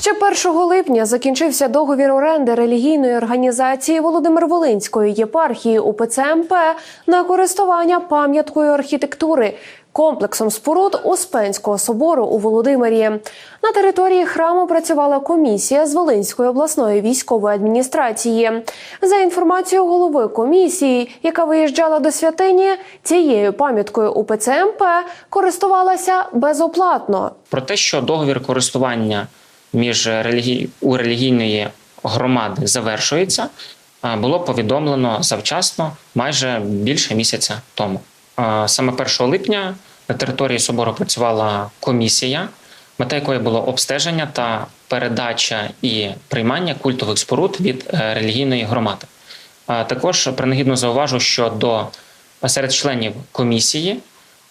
Ще 1 липня закінчився договір оренди релігійної організації Володимир Волинської єпархії УПЦ МП на користування пам'яткою архітектури. Комплексом споруд Успенського собору у Володимирі на території храму працювала комісія з Волинської обласної військової адміністрації. За інформацією голови комісії, яка виїжджала до святині, цією пам'яткою УПЦ МП користувалася безоплатно. про те, що договір користування між релігій... у релігійної громади завершується, було повідомлено завчасно майже більше місяця тому. Саме 1 липня на території собору працювала комісія, мета якої було обстеження та передача і приймання культових споруд від е, релігійної громади. Також принагідно зауважу, що до серед членів комісії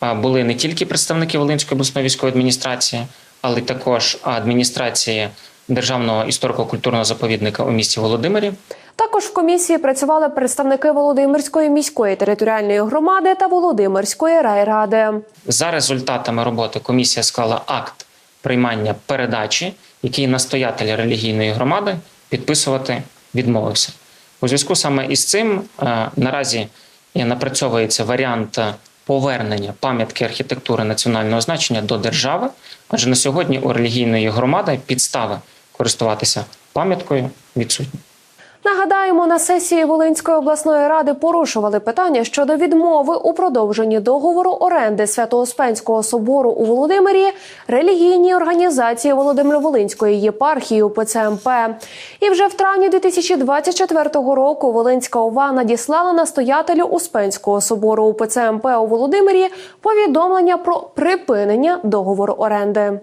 були не тільки представники Волинської обласної військової адміністрації, але також адміністрації Державного історико-культурного заповідника у місті Володимирі. Також в комісії працювали представники Володимирської міської територіальної громади та Володимирської райради. За результатами роботи комісія склала акт приймання передачі, який настоятель релігійної громади підписувати відмовився. У зв'язку саме із цим е, наразі е, напрацьовується варіант е, повернення пам'ятки архітектури національного значення до держави, адже на сьогодні у релігійної громади підстави користуватися пам'яткою відсутні. Нагадаємо, на сесії Волинської обласної ради порушували питання щодо відмови у продовженні договору оренди Свято-Успенського собору у Володимирі релігійній організації Володимир Волинської єпархії УПЦ МП. І вже в травні 2024 року Волинська ОВА надіслала настоятелю Успенського собору УПЦ МП у Володимирі повідомлення про припинення договору оренди.